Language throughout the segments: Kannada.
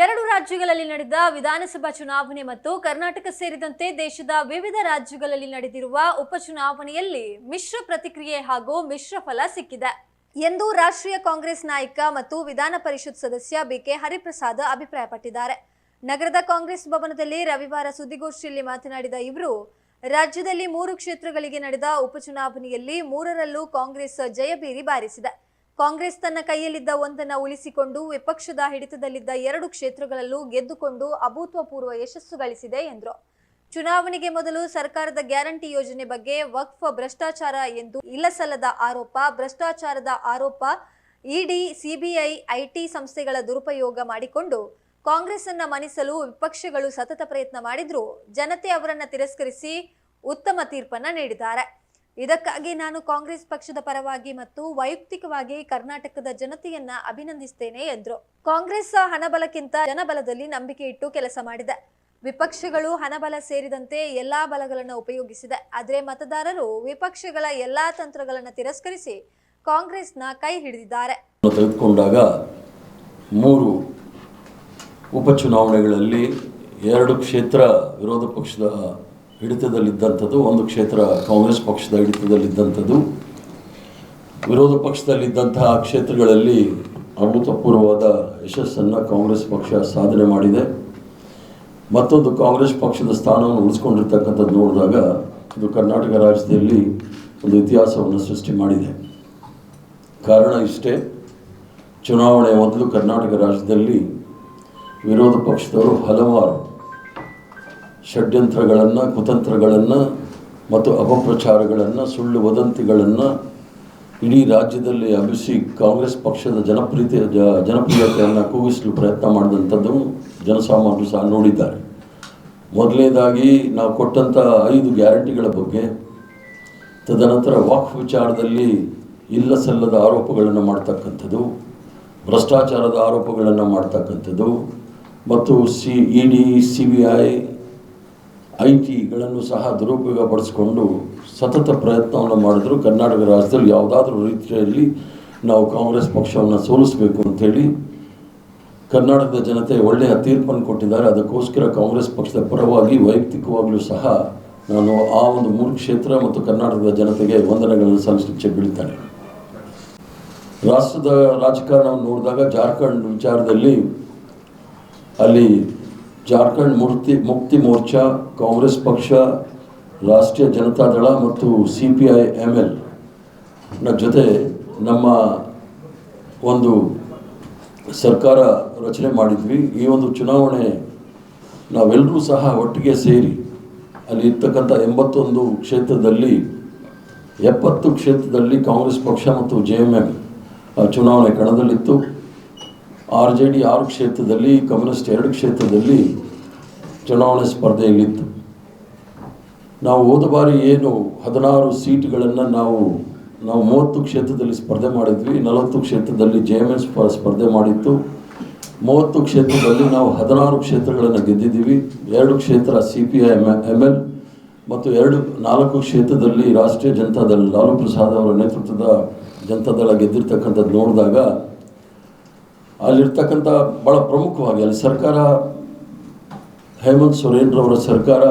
ಎರಡು ರಾಜ್ಯಗಳಲ್ಲಿ ನಡೆದ ವಿಧಾನಸಭಾ ಚುನಾವಣೆ ಮತ್ತು ಕರ್ನಾಟಕ ಸೇರಿದಂತೆ ದೇಶದ ವಿವಿಧ ರಾಜ್ಯಗಳಲ್ಲಿ ನಡೆದಿರುವ ಉಪಚುನಾವಣೆಯಲ್ಲಿ ಮಿಶ್ರ ಪ್ರತಿಕ್ರಿಯೆ ಹಾಗೂ ಮಿಶ್ರ ಫಲ ಸಿಕ್ಕಿದೆ. ಎಂದು ರಾಷ್ಟ್ರೀಯ ಕಾಂಗ್ರೆಸ್ ನಾಯಕ ಮತ್ತು ವಿಧಾನ ಪರಿಷತ್ ಸದಸ್ಯ ಬಿಕೆ ಹರಿಪ್ರಸಾದ್ ಅಭಿಪ್ರಾಯಪಟ್ಟಿದ್ದಾರೆ. ನಗರದ ಕಾಂಗ್ರೆಸ್ ಭವನದಲ್ಲಿ ರವಿವಾರ ಸುದ್ದಿಗೋಷ್ಠಿಯಲ್ಲಿ ಮಾತನಾಡಿದ ಇವರು, ರಾಜ್ಯದಲ್ಲಿ ಮೂರು ಕ್ಷೇತ್ರಗಳಿಗೆ ನಡೆದ ಉಪಚುನಾವಣೆಯಲ್ಲಿ ಮೂರರಲ್ಲೂ ಕಾಂಗ್ರೆಸ್ ಜಯಬೀರಿ ಬಾರಿಸಿದೆ. ಕಾಂಗ್ರೆಸ್ ತನ್ನ ಕೈಯಲ್ಲಿದ್ದ ಒಂದನ್ನ ಉಳಿಸಿಕೊಂಡು ವಿಪಕ್ಷದ ಹಿಡಿತದಲ್ಲಿದ್ದ ಎರಡು ಕ್ಷೇತ್ರಗಳಲ್ಲೂ ಗೆದ್ದುಕೊಂಡು ಅಭೂತಪೂರ್ವ ಯಶಸ್ಸು ಗಳಿಸಿದೆ ಎಂದರು. ಚುನಾವಣೆಗೆ ಮೊದಲು ಸರ್ಕಾರದ ಗ್ಯಾರಂಟಿ ಯೋಜನೆ ಬಗ್ಗೆ ವಕ್ಫ್ ಭ್ರಷ್ಟಾಚಾರ ಎಂದು ಇಲ್ಲಸಲ್ಲದ ಆರೋಪ, ಭ್ರಷ್ಟಾಚಾರದ ಆರೋಪ, ಇಡಿ, ಸಿಬಿಐ, ಐಟಿ ಸಂಸ್ಥೆಗಳ ದುರುಪಯೋಗ ಮಾಡಿಕೊಂಡು ಕಾಂಗ್ರೆಸ್ ಅನ್ನ ಮಣಿಸಲು ವಿಪಕ್ಷಗಳು ಸತತ ಪ್ರಯತ್ನ ಮಾಡಿದ್ರು. ಜನತೆ ಅವರನ್ನ ತಿರಸ್ಕರಿಸಿ ಉತ್ತಮ ತೀರ್ಪನ್ನ ನೀಡಿದ್ದಾರೆ. ಇದಕ್ಕಾಗಿ ನಾನು ಕಾಂಗ್ರೆಸ್ ಪಕ್ಷದ ಪರವಾಗಿ ಮತ್ತು ವೈಯಕ್ತಿಕವಾಗಿ ಕರ್ನಾಟಕದ ಜನತೆಯನ್ನ ಅಭಿನಂದಿಸ್ತೇನೆ ಎಂದರು. ಕಾಂಗ್ರೆಸ್ ಹಣಬಲಕ್ಕಿಂತ ಜನಬಲದಲ್ಲಿ ನಂಬಿಕೆ ಇಟ್ಟು ಕೆಲಸ ಮಾಡಿದೆ. ವಿಪಕ್ಷಗಳು ಹಣಬಲ ಸೇರಿದಂತೆ ಎಲ್ಲಾ ಬಲಗಳನ್ನು ಉಪಯೋಗಿಸಿದೆ. ಆದರೆ ಮತದಾರರು ವಿಪಕ್ಷಗಳ ಎಲ್ಲಾ ತಂತ್ರಗಳನ್ನು ತಿರಸ್ಕರಿಸಿ ಕಾಂಗ್ರೆಸ್ನ ಕೈ ಹಿಡಿದಿದ್ದಾರೆ. ತೆಗೆದುಕೊಂಡಾಗ ಮೂರು ಉಪಚುನಾವಣೆಗಳಲ್ಲಿ ಎರಡು ಕ್ಷೇತ್ರ ವಿರೋಧ ಪಕ್ಷದ ಹಿಡಿತದಲ್ಲಿದ್ದಂಥದ್ದು, ಒಂದು ಕ್ಷೇತ್ರ ಕಾಂಗ್ರೆಸ್ ಪಕ್ಷದ ಹಿಡಿತದಲ್ಲಿದ್ದಂಥದ್ದು. ವಿರೋಧ ಪಕ್ಷದಲ್ಲಿದ್ದಂತಹ ಕ್ಷೇತ್ರಗಳಲ್ಲಿ ಅಭೂತಪೂರ್ವವಾದ ಯಶಸ್ಸನ್ನು ಕಾಂಗ್ರೆಸ್ ಪಕ್ಷ ಸಾಧನೆ ಮಾಡಿದೆ. ಮತ್ತೊಂದು ಕಾಂಗ್ರೆಸ್ ಪಕ್ಷದ ಸ್ಥಾನವನ್ನು ಉಳಿಸ್ಕೊಂಡಿರ್ತಕ್ಕಂಥದ್ದು ನೋಡಿದಾಗ ಇದು ಕರ್ನಾಟಕ ರಾಜ್ಯದಲ್ಲಿ ಒಂದು ಇತಿಹಾಸವನ್ನು ಸೃಷ್ಟಿ ಮಾಡಿದೆ. ಕಾರಣ ಇಷ್ಟೇ, ಚುನಾವಣೆ ಮೊದಲು ಕರ್ನಾಟಕ ರಾಜ್ಯದಲ್ಲಿ ವಿರೋಧ ಪಕ್ಷದವರು ಹಲವಾರು ಷಡ್ಯಂತ್ರಗಳನ್ನು, ಕುತಂತ್ರಗಳನ್ನು ಮತ್ತು ಅಪಪ್ರಚಾರಗಳನ್ನು, ಸುಳ್ಳು ವದಂತಿಗಳನ್ನು ಇಡೀ ರಾಜ್ಯದಲ್ಲಿ ಅಭಿಸಿ ಕಾಂಗ್ರೆಸ್ ಪಕ್ಷದ ಜನಪ್ರಿಯತೆ, ಜ, ಜನಪ್ರಿಯತೆಯನ್ನು ಕೂಗಿಸಲು ಪ್ರಯತ್ನ ಮಾಡಿದಂಥದ್ದು ಜನಸಾಮಾನ್ಯರು ಸಹ ನೋಡಿದ್ದಾರೆ. ಮೊದಲನೇದಾಗಿ ನಾವು ಕೊಟ್ಟಂಥ ಐದು ಗ್ಯಾರಂಟಿಗಳ ಬಗ್ಗೆ, ತದನಂತರ ವಾಕ್ ವಿಚಾರದಲ್ಲಿ ಇಲ್ಲ ಸಲ್ಲದ ಆರೋಪಗಳನ್ನು ಮಾಡ್ತಕ್ಕಂಥದ್ದು, ಭ್ರಷ್ಟಾಚಾರದ ಆರೋಪಗಳನ್ನು ಮಾಡ್ತಕ್ಕಂಥದ್ದು ಮತ್ತು C, E, D, C, B, I I ಸಹ ಸಹ ದುರುಪಯೋಗಪಡಿಸಿಕೊಂಡು ಸತತ ಪ್ರಯತ್ನವನ್ನು ಮಾಡಿದ್ರು. ಕರ್ನಾಟಕ ರಾಜ್ಯದಲ್ಲಿ ಯಾವುದಾದ್ರೂ ರೀತಿಯಲ್ಲಿ ನಾವು ಕಾಂಗ್ರೆಸ್ ಪಕ್ಷವನ್ನು ಸೋಲಿಸಬೇಕು ಅಂತೇಳಿ ಕರ್ನಾಟಕದ ಜನತೆ ಒಳ್ಳೆಯ ತೀರ್ಪನ್ನು ಕೊಟ್ಟಿದ್ದಾರೆ. ಅದಕ್ಕೋಸ್ಕರ ಕಾಂಗ್ರೆಸ್ ಪಕ್ಷದ ಪರವಾಗಿ ವೈಯಕ್ತಿಕವಾಗಲೂ ಸಹ ನಾನು ಆ ಒಂದು ಮೂರು ಕ್ಷೇತ್ರ ಮತ್ತು ಕರ್ನಾಟಕದ ಜನತೆಗೆ ವಂದನೆಗಳನ್ನು ಸಲ್ಲಿಸಲಿಕ್ಕೆ ಬೀಳ್ತಾನೆ. ರಾಷ್ಟ್ರದ ರಾಜಕಾರಣವನ್ನು ನೋಡಿದಾಗ ಜಾರ್ಖಂಡ್ ವಿಚಾರದಲ್ಲಿ ಅಲ್ಲಿ ಜಾರ್ಖಂಡ್ ಮುಕ್ತಿ ಮುಕ್ತಿ ಮೋರ್ಚಾ, ಕಾಂಗ್ರೆಸ್ ಪಕ್ಷ, ರಾಷ್ಟ್ರೀಯ ಜನತಾ ದಳ ಮತ್ತು ಸಿ ಪಿ ಐ ಎಂ ಎಲ್ನ ಜೊತೆ ನಮ್ಮ ಒಂದು ಸರ್ಕಾರ ರಚನೆ ಮಾಡಿದ್ವಿ. ಈ ಒಂದು ಚುನಾವಣೆ ನಾವೆಲ್ಲರೂ ಸಹ ಒಟ್ಟಿಗೆ ಸೇರಿ ಅಲ್ಲಿ ಇರ್ತಕ್ಕಂಥ ಎಂಬತ್ತೊಂದು ಕ್ಷೇತ್ರದಲ್ಲಿ, ಎಪ್ಪತ್ತು ಕ್ಷೇತ್ರದಲ್ಲಿ ಕಾಂಗ್ರೆಸ್ ಪಕ್ಷ ಮತ್ತು ಜೆ ಎಂ ಎಂ ಚುನಾವಣೆ ಕಣದಲ್ಲಿತ್ತು. ಆರ್ ಜೆ ಡಿ ಆರು ಕ್ಷೇತ್ರದಲ್ಲಿ, ಕಮ್ಯುನಿಸ್ಟ್ ಎರಡು ಕ್ಷೇತ್ರದಲ್ಲಿ ಚುನಾವಣೆ ಸ್ಪರ್ಧೆಯಲ್ಲಿತ್ತು. ನಾವು ಹೋದ ಬಾರಿ ಏನು ಹದಿನಾರು ಸೀಟ್ಗಳನ್ನು ನಾವು ನಾವು ಮೂವತ್ತು ಕ್ಷೇತ್ರದಲ್ಲಿ ಸ್ಪರ್ಧೆ ಮಾಡಿದ್ವಿ, ನಲವತ್ತು ಕ್ಷೇತ್ರದಲ್ಲಿ ಜೆ ಎಂ ಎಸ್ ಸ್ಪರ್ಧೆ ಮಾಡಿತ್ತು. ಮೂವತ್ತು ಕ್ಷೇತ್ರದಲ್ಲಿ ನಾವು ಹದಿನಾರು ಕ್ಷೇತ್ರಗಳನ್ನು ಗೆದ್ದಿದ್ದೀವಿ. ಎರಡು ಕ್ಷೇತ್ರ C P I M M L ಮತ್ತು ಎರಡು, ನಾಲ್ಕು ಕ್ಷೇತ್ರದಲ್ಲಿ ರಾಷ್ಟ್ರೀಯ ಜನತಾದಳ ಲಾಲು ಪ್ರಸಾದ್ ಅವರ ನೇತೃತ್ವದ ಜನತಾದಳ ಗೆದ್ದಿರ್ತಕ್ಕಂಥದ್ದು ನೋಡಿದಾಗ ಅಲ್ಲಿರ್ತಕ್ಕಂಥ ಭಾಳ ಪ್ರಮುಖವಾಗಿ ಅಲ್ಲಿ ಸರ್ಕಾರ, ಹೇಮಂತ್ ಸೊರೇನ್ರವರ ಸರ್ಕಾರ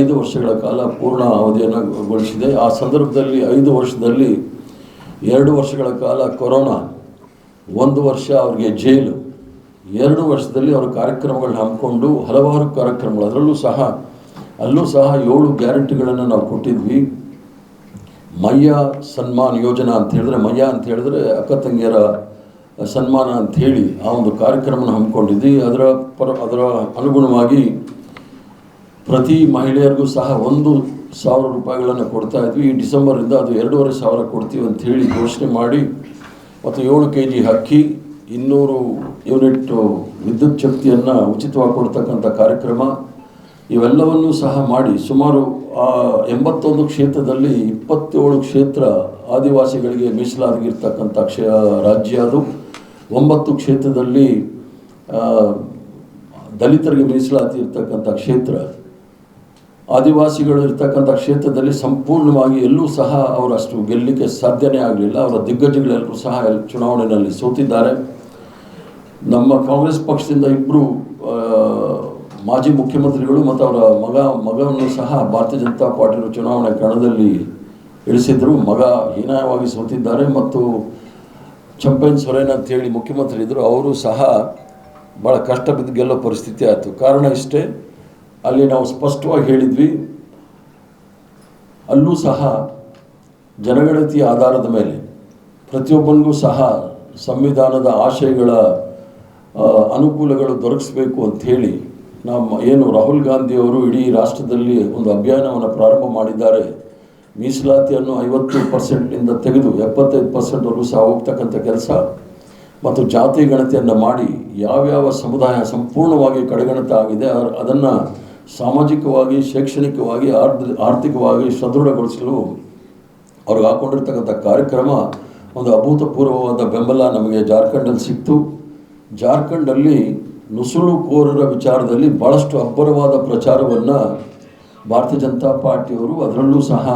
ಐದು ವರ್ಷಗಳ ಕಾಲ ಪೂರ್ಣ ಅವಧಿಯನ್ನು ಗೊಳಿಸಿದೆ. ಆ ಸಂದರ್ಭದಲ್ಲಿ ಐದು ವರ್ಷದಲ್ಲಿ ಎರಡು ವರ್ಷಗಳ ಕಾಲ ಕೊರೋನಾ, ಒಂದು ವರ್ಷ ಅವರಿಗೆ ಜೈಲು, ಎರಡು ವರ್ಷದಲ್ಲಿ ಅವರು ಕಾರ್ಯಕ್ರಮಗಳನ್ನ ಹಮ್ಮಿಕೊಂಡು ಹಲವಾರು ಕಾರ್ಯಕ್ರಮಗಳು, ಅದರಲ್ಲೂ ಸಹ, ಅಲ್ಲೂ ಸಹ ಏಳು ಗ್ಯಾರಂಟಿಗಳನ್ನು ನಾವು ಕೊಟ್ಟಿದ್ವಿ. ಮಯ್ಯ ಸನ್ಮಾನ್ ಯೋಜನಾ ಅಂತ ಹೇಳಿದ್ರೆ ಮಯ್ಯ ಅಂತ ಹೇಳಿದ್ರೆ ಅಕ್ಕ ತಂಗಿಯರ ಸನ್ಮಾನ ಅಂತ ಹೇಳಿ ಆ ಒಂದು ಕಾರ್ಯಕ್ರಮನ ಹಮ್ಮಿಕೊಂಡಿದ್ವಿ. ಅದರ ಪರ, ಅದರ ಅನುಗುಣವಾಗಿ ಪ್ರತಿ ಮಹಿಳೆಯರಿಗೂ ಸಹ ಒಂದು ಸಾವಿರ ರೂಪಾಯಿಗಳನ್ನು ಕೊಡ್ತಾ ಇದ್ವಿ. ಈ ಡಿಸೆಂಬರಿಂದ ಅದು ಎರಡೂವರೆ ಸಾವಿರ ಕೊಡ್ತೀವಿ ಅಂತ ಹೇಳಿ ಘೋಷಣೆ ಮಾಡಿ ಮತ್ತು ಏಳು ಕೆ ಜಿ ಅಕ್ಕಿ ಇನ್ನೂರು ಯೂನಿಟ್ ವಿದ್ಯುತ್ ಶಕ್ತಿಯನ್ನು ಉಚಿತವಾಗಿ ಕೊಡ್ತಕ್ಕಂಥ ಕಾರ್ಯಕ್ರಮ ಇವೆಲ್ಲವನ್ನೂ ಸಹ ಮಾಡಿ ಸುಮಾರು, ಆ, ಎಂಬತ್ತೊಂದು ಕ್ಷೇತ್ರದಲ್ಲಿ ಇಪ್ಪತ್ತೇಳು ಕ್ಷೇತ್ರ ಆದಿವಾಸಿಗಳಿಗೆ ಮೀಸಲಾಗಿರ್ತಕ್ಕಂಥ ಕ್ಷೇ, ರಾಜ್ಯ ಅದು. ಒಂಬತ್ತು ಕ್ಷೇತ್ರದಲ್ಲಿ ದಲಿತರಿಗೆ ಮೀಸಲಾತಿ ಇರ್ತಕ್ಕಂಥ ಕ್ಷೇತ್ರ, ಆದಿವಾಸಿಗಳು ಇರ್ತಕ್ಕಂಥ ಕ್ಷೇತ್ರದಲ್ಲಿ ಸಂಪೂರ್ಣವಾಗಿ ಎಲ್ಲೂ ಸಹ ಅವರಷ್ಟು ಗೆಲ್ಲಲಿಕ್ಕೆ ಸಾಧ್ಯನೇ ಆಗಲಿಲ್ಲ. ಅವರ ದಿಗ್ಗಜಗಳೆಲ್ಲರೂ ಸಹ ಚುನಾವಣೆಯಲ್ಲಿ ಸೋತಿದ್ದಾರೆ. ನಮ್ಮ ಕಾಂಗ್ರೆಸ್ ಪಕ್ಷದಿಂದ ಇಬ್ಬರು ಮಾಜಿ ಮುಖ್ಯಮಂತ್ರಿಗಳು ಮತ್ತು ಅವರ ಮಗ ಮಗವನ್ನು ಸಹ ಭಾರತೀಯ ಜನತಾ ಪಾರ್ಟಿಯ ಚುನಾವಣೆ ಕಣದಲ್ಲಿ ಇಳಿಸಿದ್ರು. ಮಗ ಹೀನಾಯವಾಗಿ ಸೋತಿದ್ದಾರೆ ಮತ್ತು ಚಂಪೈನ್ ಸೊರೇನ್ ಅಂತೇಳಿ ಮುಖ್ಯಮಂತ್ರಿ ಇದ್ದರು ಅವರು ಸಹ ಭಾಳ ಕಷ್ಟ ಬಿದ್ದು ಗೆಲ್ಲೋ ಪರಿಸ್ಥಿತಿ ಆಯಿತು. ಕಾರಣ ಇಷ್ಟೇ, ಅಲ್ಲಿ ನಾವು ಸ್ಪಷ್ಟವಾಗಿ ಹೇಳಿದ್ವಿ, ಅಲ್ಲೂ ಸಹ ಜನಗಣತಿಯ ಆಧಾರದ ಮೇಲೆ ಪ್ರತಿಯೊಬ್ಬನಿಗೂ ಸಹ ಸಂವಿಧಾನದ ಆಶಯಗಳ ಅನುಕೂಲಗಳು ದೊರಕಿಸಬೇಕು ಅಂಥೇಳಿ ನಮ್ಮ ಏನು ರಾಹುಲ್ ಗಾಂಧಿಯವರು ಇಡೀ ರಾಷ್ಟ್ರದಲ್ಲಿ ಒಂದು ಅಭಿಯಾನವನ್ನು ಪ್ರಾರಂಭ ಮಾಡಿದ್ದಾರೆ. ಮೀಸಲಾತಿಯನ್ನು ಐವತ್ತು ಪರ್ಸೆಂಟ್ನಿಂದ ತೆಗೆದು ಎಪ್ಪತ್ತೈದು ಪರ್ಸೆಂಟ್ವರೆಗೂ ಸಹ ಹೋಗ್ತಕ್ಕಂಥ ಕೆಲಸ ಮತ್ತು ಜಾತಿ ಗಣತಿಯನ್ನು ಮಾಡಿ ಯಾವ್ಯಾವ ಸಮುದಾಯ ಸಂಪೂರ್ಣವಾಗಿ ಕಡೆಗಣಿತ ಆಗಿದೆ ಅದನ್ನು ಸಾಮಾಜಿಕವಾಗಿ, ಶೈಕ್ಷಣಿಕವಾಗಿ ಆರ್ಥಿಕವಾಗಿ ಸದೃಢಗೊಳಿಸಲು ಅವ್ರಿಗೆ ಹಾಕ್ಕೊಂಡಿರ್ತಕ್ಕಂಥ ಕಾರ್ಯಕ್ರಮ ಒಂದು ಅಭೂತಪೂರ್ವವಾದ ಬೆಂಬಲ ನಮಗೆ ಜಾರ್ಖಂಡಲ್ಲಿ ಸಿಕ್ತು. ಜಾರ್ಖಂಡಲ್ಲಿ ನುಸುಳುಕೋರರ ವಿಚಾರದಲ್ಲಿ ಭಾಳಷ್ಟು ಅಬ್ಬರವಾದ ಪ್ರಚಾರವನ್ನು ಭಾರತೀಯ ಜನತಾ ಪಾರ್ಟಿಯವರು ಅದರಲ್ಲೂ ಸಹ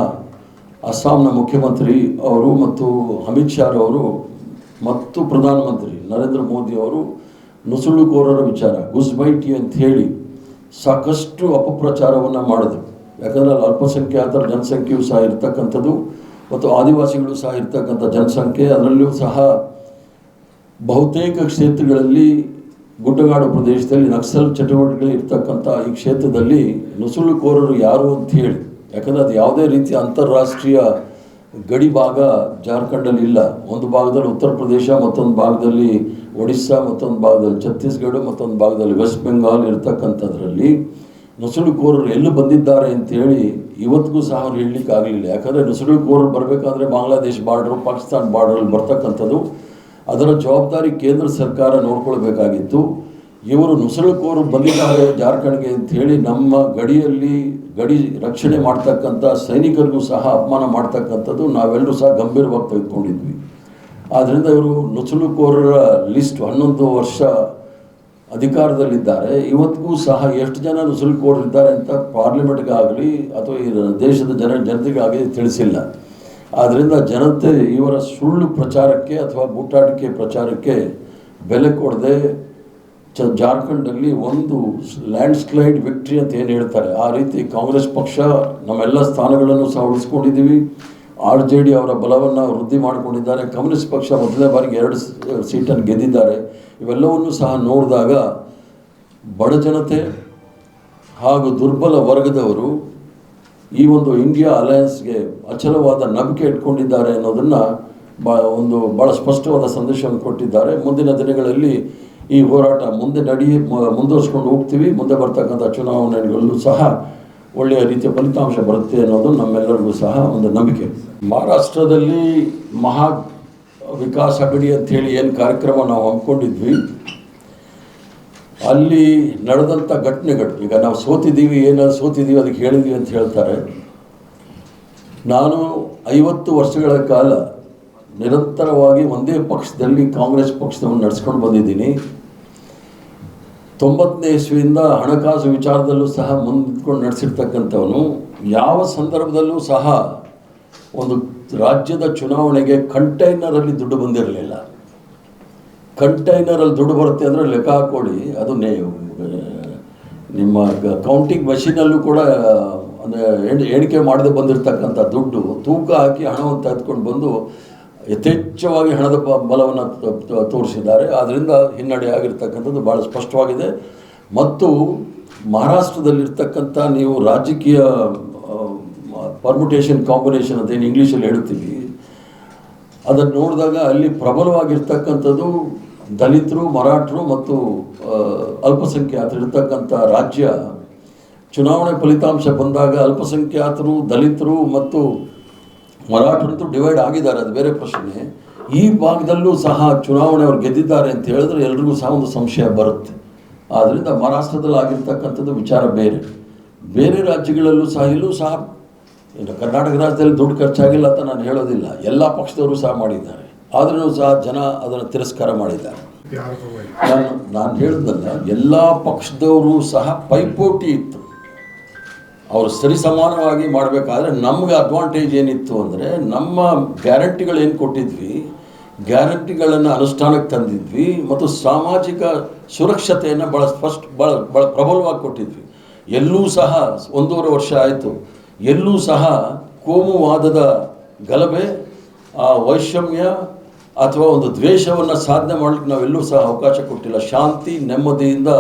ಅಸ್ಸಾಂನ ಮುಖ್ಯಮಂತ್ರಿ ಅವರು ಮತ್ತು ಅಮಿತ್ ಶಾ ಅವರು ಮತ್ತು ಪ್ರಧಾನಮಂತ್ರಿ ನರೇಂದ್ರ ಮೋದಿ ಅವರು ನುಸುಳುಕೋರರ ವಿಚಾರ ಗುಸ್ಬೈಟಿ ಅಂತ ಹೇಳಿ ಸಾಕಷ್ಟು ಅಪಪ್ರಚಾರವನ್ನು ಮಾಡಿದ್ರು. ಯಾಕಂದರೆ ಅಲ್ಲಿ ಅಲ್ಪಸಂಖ್ಯಾತರ ಜನಸಂಖ್ಯೆಯು ಸಹ ಇರ್ತಕ್ಕಂಥದ್ದು ಮತ್ತು ಆದಿವಾಸಿಗಳು ಸಹ ಇರ್ತಕ್ಕಂಥ ಜನಸಂಖ್ಯೆ ಅದರಲ್ಲೂ ಸಹ ಬಹುತೇಕ ಕ್ಷೇತ್ರಗಳಲ್ಲಿ ಗುಡ್ಡಗಾಡು ಪ್ರದೇಶದಲ್ಲಿ ನಕ್ಸಲ್ ಚಟುವಟಿಕೆಗಳು ಇರ್ತಕ್ಕಂಥ ಈ ಕ್ಷೇತ್ರದಲ್ಲಿ ನುಸುಳುಕೋರರು ಯಾರು ಅಂತ ಹೇಳಿ ಯಾಕಂದರೆ ಅದು ಯಾವುದೇ ರೀತಿಯ ಅಂತಾರಾಷ್ಟ್ರೀಯ ಗಡಿ ಭಾಗ ಜಾರ್ಖಂಡಲ್ಲಿ ಇಲ್ಲ. ಒಂದು ಭಾಗದಲ್ಲಿ ಉತ್ತರ ಪ್ರದೇಶ, ಮತ್ತೊಂದು ಭಾಗದಲ್ಲಿ ಒಡಿಸ್ಸಾ, ಮತ್ತೊಂದು ಭಾಗದಲ್ಲಿ ಛತ್ತೀಸ್ಗಢ, ಮತ್ತೊಂದು ಭಾಗದಲ್ಲಿ ವೆಸ್ಟ್ ಬೆಂಗಾಲ್ ಇರ್ತಕ್ಕಂಥದ್ರಲ್ಲಿ ನುಸುಳುಕೋರರು ಎಲ್ಲಿ ಬಂದಿದ್ದಾರೆ ಅಂತೇಳಿ ಇವತ್ತಿಗೂ ಸಹ ಅವ್ರು ಹೇಳಲಿಕ್ಕೆ ಆಗಲಿಲ್ಲ. ಯಾಕಂದರೆ ನುಸುಳುಕೋರರು ಬರಬೇಕಾದ್ರೆ ಬಾಂಗ್ಲಾದೇಶ್ ಬಾರ್ಡ್ರು ಪಾಕಿಸ್ತಾನ ಬಾರ್ಡ್ರಲ್ಲಿ ಬರ್ತಕ್ಕಂಥದ್ದು. ಅದರ ಜವಾಬ್ದಾರಿ ಕೇಂದ್ರ ಸರ್ಕಾರ ನೋಡ್ಕೊಳ್ಬೇಕಾಗಿತ್ತು. ಇವರು ನುಸುಳುಕೋರು ಬಂದಿದ್ದಾರೆ ಜಾರ್ಖಂಡ್ಗೆ ಅಂತ ಹೇಳಿ ನಮ್ಮ ಗಡಿಯಲ್ಲಿ ಗಡಿ ರಕ್ಷಣೆ ಮಾಡ್ತಕ್ಕಂಥ ಸೈನಿಕರಿಗೂ ಸಹ ಅಪಮಾನ ಮಾಡ್ತಕ್ಕಂಥದ್ದು ನಾವೆಲ್ಲರೂ ಸಹ ಗಂಭೀರವಾಗಿ ತೆಗೆದುಕೊಂಡಿದ್ವಿ. ಆದ್ದರಿಂದ ಇವರು ನುಸುಳುಕೋರರ ಲಿಸ್ಟ್ ಹನ್ನೊಂದು ವರ್ಷ ಅಧಿಕಾರದಲ್ಲಿದ್ದಾರೆ. ಇವತ್ತಿಗೂ ಸಹ ಎಷ್ಟು ಜನ ನುಸುಳುಕೋರರಿದ್ದಾರೆ ಅಂತ ಪಾರ್ಲಿಮೆಂಟ್ಗಾಗಲಿ ಅಥವಾ ಈ ದೇಶದ ಜನ ಜನತೆಗಾಗಲಿ ತಿಳಿಸಿಲ್ಲ. ಆದ್ದರಿಂದ ಜನತೆ ಇವರ ಸುಳ್ಳು ಪ್ರಚಾರಕ್ಕೆ ಅಥವಾ ಬೂಟಾಟಿಕೆ ಪ್ರಚಾರಕ್ಕೆ ಬೆಲೆ ಕೊಡದೆ ಚ ಜಾರ್ಖಂಡಲ್ಲಿ ಒಂದು ಲ್ಯಾಂಡ್ ಸ್ಲೈಡ್ ವಿಕ್ಟ್ರಿ ಅಂತ ಏನು ಹೇಳ್ತಾರೆ, ಆ ರೀತಿ ಕಾಂಗ್ರೆಸ್ ಪಕ್ಷ ನಮ್ಮೆಲ್ಲ ಸ್ಥಾನಗಳನ್ನು ಸಹ ಉಳಿಸ್ಕೊಂಡಿದ್ದೀವಿ. ಆರ್ ಜೆ ಡಿ ಅವರ ಬಲವನ್ನು ವೃದ್ಧಿ ಮಾಡಿಕೊಂಡಿದ್ದಾರೆ, ಕಮ್ಯುನಿಸ್ಟ್ ಪಕ್ಷ ಮೊದಲನೇ ಬಾರಿಗೆ ಎರಡು ಸೀಟನ್ನು ಗೆದ್ದಿದ್ದಾರೆ. ಇವೆಲ್ಲವನ್ನು ಸಹ ನೋಡಿದಾಗ ಬಡ ಜನತೆ ಹಾಗೂ ದುರ್ಬಲ ವರ್ಗದವರು ಈ ಒಂದು ಇಂಡಿಯಾ ಅಲಯನ್ಸ್ಗೆ ಅಚಲವಾದ ನಂಬಿಕೆ ಇಟ್ಕೊಂಡಿದ್ದಾರೆ ಅನ್ನೋದನ್ನು ಬಾ, ಒಂದು ಭಾಳ ಸ್ಪಷ್ಟವಾದ ಸಂದೇಶವನ್ನು ಕೊಟ್ಟಿದ್ದಾರೆ. ಮುಂದಿನ ದಿನಗಳಲ್ಲಿ ಈ ಹೋರಾಟ ಮುಂದೆ ನಡೆಯ ಮುಂದುವರಿಸ್ಕೊಂಡು ಹೋಗ್ತೀವಿ. ಮುಂದೆ ಬರ್ತಕ್ಕಂಥ ಚುನಾವಣೆಗಳಲ್ಲೂ ಸಹ ಒಳ್ಳೆಯ ರೀತಿಯ ಫಲಿತಾಂಶ ಬರುತ್ತೆ ಅನ್ನೋದು ನಮ್ಮೆಲ್ಲರಿಗೂ ಸಹ ಒಂದು ನಂಬಿಕೆ. ಮಹಾರಾಷ್ಟ್ರದಲ್ಲಿ ಮಹಾ ವಿಕಾಸ್ ಅಗಡಿ ಅಂಥೇಳಿ ಏನು ಕಾರ್ಯಕ್ರಮ ನಾವು ಹಮ್ಮಿಕೊಂಡಿದ್ವಿ. ಅಲ್ಲಿ ನಡೆದಂಥ ಘಟನೆಗಳು, ಈಗ ನಾವು ಸೋತಿದ್ದೀವಿ, ಏನಾದ್ರು ಸೋತಿದ್ದೀವಿ ಅದಕ್ಕೆ ಹೇಳಿದ್ವಿ ಅಂತ ಹೇಳ್ತಾರೆ. ನಾನು ಐವತ್ತು ವರ್ಷಗಳ ಕಾಲ ನಿರಂತರವಾಗಿ ಒಂದೇ ಪಕ್ಷದಲ್ಲಿ ಕಾಂಗ್ರೆಸ್ ಪಕ್ಷದವನ್ನು ನಡೆಸ್ಕೊಂಡು ಬಂದಿದ್ದೀನಿ. ತೊಂಬತ್ತನೇ ಇಸ್ವಿಯಿಂದ ಹಣಕಾಸು ವಿಚಾರದಲ್ಲೂ ಸಹ ಮುಂದಿಟ್ಕೊಂಡು ನಡೆಸಿರ್ತಕ್ಕಂಥವನು, ಯಾವ ಸಂದರ್ಭದಲ್ಲೂ ಸಹ ಒಂದು ರಾಜ್ಯದ ಚುನಾವಣೆಗೆ ಕಂಟೈನರಲ್ಲಿ ದುಡ್ಡು ಬಂದಿರಲಿಲ್ಲ. ಕಂಟೈನರಲ್ಲಿ ದುಡ್ಡು ಬರುತ್ತೆ ಅಂದರೆ ಲೆಕ್ಕ ಹಾಕೊಳ್ಳಿ ಅದು ನಿಮ್ಮ ಕೌಂಟಿಂಗ್ ಮಷೀನಲ್ಲೂ ಕೂಡ, ಅಂದರೆ ಎಣ್- ಎಣಿಕೆ ಮಾಡದೆ ಬಂದಿರತಕ್ಕಂಥ ದುಡ್ಡು, ತೂಕ ಹಾಕಿ ಹಣವನ್ನು ತೆಗೆದುಕೊಂಡು ಬಂದು ಯಥೇಚ್ಛವಾಗಿ ಹಣದ ಬಲವನ್ನು ತೋರಿಸಿದ್ದಾರೆ. ಆದ್ದರಿಂದ ಹಿನ್ನಡೆ ಆಗಿರ್ತಕ್ಕಂಥದ್ದು ಭಾಳ ಸ್ಪಷ್ಟವಾಗಿದೆ. ಮತ್ತು ಮಹಾರಾಷ್ಟ್ರದಲ್ಲಿರ್ತಕ್ಕಂಥ ನೀವು ರಾಜಕೀಯ ಪರ್ಮುಟೇಷನ್ ಕಾಂಬಿನೇಷನ್ ಅಂತ ಏನು ಇಂಗ್ಲೀಷಲ್ಲಿ ಹೇಳುತ್ತೀವಿ. ಅದನ್ನು ನೋಡಿದಾಗ ಅಲ್ಲಿ ಪ್ರಬಲವಾಗಿರ್ತಕ್ಕಂಥದ್ದು ದಲಿತರು, ಮರಾಠರು ಮತ್ತು ಅಲ್ಪಸಂಖ್ಯಾತರಿರ್ತಕ್ಕಂಥ ರಾಜ್ಯ ಚುನಾವಣೆ ಫಲಿತಾಂಶ ಬಂದಾಗ ಅಲ್ಪಸಂಖ್ಯಾತರು, ದಲಿತರು ಮತ್ತು ಮರಾಠರಂತೂ ಡಿವೈಡ್ ಆಗಿದ್ದಾರೆ ಅದು ಬೇರೆ ಪ್ರಶ್ನೆ. ಈ ಭಾಗದಲ್ಲೂ ಸಹ ಚುನಾವಣೆ ಅವ್ರು ಗೆದ್ದಿದ್ದಾರೆ ಅಂತ ಹೇಳಿದ್ರೆ ಎಲ್ರಿಗೂ ಸಹ ಒಂದು ಸಂಶಯ ಬರುತ್ತೆ. ಆದ್ದರಿಂದ ಮಹಾರಾಷ್ಟ್ರದಲ್ಲಿ ಆಗಿರ್ತಕ್ಕಂಥದ್ದು ವಿಚಾರ ಬೇರೆ. ಬೇರೆ ರಾಜ್ಯಗಳಲ್ಲೂ ಸಹ ಇಲ್ಲೂ ಸಹ ಇನ್ನು ಕರ್ನಾಟಕ ರಾಜ್ಯದಲ್ಲಿ ದುಡ್ಡು ಖರ್ಚಾಗಿಲ್ಲ ಅಂತ ನಾನು ಹೇಳೋದಿಲ್ಲ. ಎಲ್ಲ ಪಕ್ಷದವರು ಸಹ ಮಾಡಿದ್ದಾರೆ. ಆದ್ರೂ ಸಹ ಜನ ಅದನ್ನು ತಿರಸ್ಕಾರ ಮಾಡಿದ್ದಾರೆ. ನಾನು ನಾನು ಹೇಳಿದ್ದಲ್ಲ ಎಲ್ಲ ಪಕ್ಷದವರು ಸಹ ಪೈಪೋಟಿ ಇತ್ತು. ಅವರು ಸರಿ ಸಮಾನವಾಗಿ ಮಾಡಬೇಕಾದ್ರೆ ನಮಗೆ ಅಡ್ವಾಂಟೇಜ್ ಏನಿತ್ತು ಅಂದರೆ ನಮ್ಮ ಗ್ಯಾರಂಟಿಗಳು ಏನು ಕೊಟ್ಟಿದ್ವಿ? ಗ್ಯಾರಂಟಿಗಳನ್ನು ಅನುಷ್ಠಾನಕ್ಕೆ ತಂದಿದ್ವಿ ಮತ್ತು ಸಾಮಾಜಿಕ ಸುರಕ್ಷತೆಯನ್ನು ಭಾಳ ಫಸ್ಟ್ ಭಾಳ ಭಾಳ ಪ್ರಬಲವಾಗಿ ಕೊಟ್ಟಿದ್ವಿ. ಎಲ್ಲೂ ಸಹ ಒಂದೂವರೆ ವರ್ಷ ಆಯಿತು. ಎಲ್ಲೂ ಸಹ ಕೋಮುವಾದದ ಗಲಭೆ, ಆ ವೈಷಮ್ಯ ಅಥವಾ ಒಂದು ದ್ವೇಷವನ್ನು ಸಾಧನೆ ಮಾಡಲಿಕ್ಕೆ ನಾವೆಲ್ಲೂ ಸಹ ಅವಕಾಶ ಕೊಟ್ಟಿಲ್ಲ. ಶಾಂತಿ, ನೆಮ್ಮದಿಯಿಂದ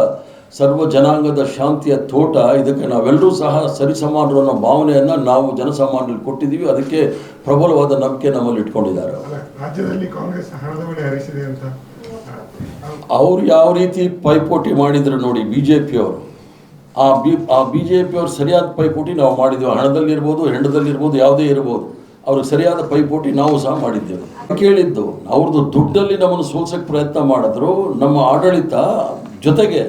ಸರ್ವ ಜನಾಂಗದ ಶಾಂತಿಯ ತೋಟ. ಇದಕ್ಕೆ ನಾವೆಲ್ಲರೂ ಸಹ ಸರಿಸಮಾನರು ಅನ್ನೋ ಭಾವನೆಯನ್ನು ನಾವು ಜನಸಾಮಾನ್ಯರಲ್ಲಿ ಕೊಟ್ಟಿದ್ದೀವಿ. ಅದಕ್ಕೆ ಪ್ರಬಲವಾದ ನಂಬಿಕೆ ನಮ್ಮಲ್ಲಿ ಇಟ್ಕೊಂಡಿದ್ದಾರೆ ಅವರು. ರಾಜ್ಯದಲ್ಲಿ ಕಾಂಗ್ರೆಸ್ ಹಣದ ಮನೆ ಹರಿಸಿದೆ ಅಂತ. ಅವ್ರು ಯಾವ ರೀತಿ ಪೈಪೋಟಿ ಮಾಡಿದ್ರು ನೋಡಿ ಬಿ ಜೆ ಪಿಯವರು ಆ ಬಿ ಆ ಬಿ ಜೆ ಪಿಯವ್ರು ಸರಿಯಾದ ಪೈಪೋಟಿ ನಾವು ಮಾಡಿದ್ವಿ. ಹಣದಲ್ಲಿರ್ಬೋದು ಹೆಂಡದಲ್ಲಿರ್ಬೋದು ಯಾವುದೇ ಇರ್ಬೋದು. ಅವ್ರಿಗೆ ಸರಿಯಾದ ಪೈಪೋಟಿ ನಾವು ಸಹ ಮಾಡಿದ್ದೇವೆ. ಕೇಳಿದ್ದು ಅವ್ರದ್ದು ದುಡ್ಡಲ್ಲಿ ನಮ್ಮನ್ನು ಸೋಲ್ಸೋಕ್ಕೆ ಪ್ರಯತ್ನ ಮಾಡಿದ್ರು. ನಮ್ಮ ಆಡಳಿತ ಜೊತೆಗೆ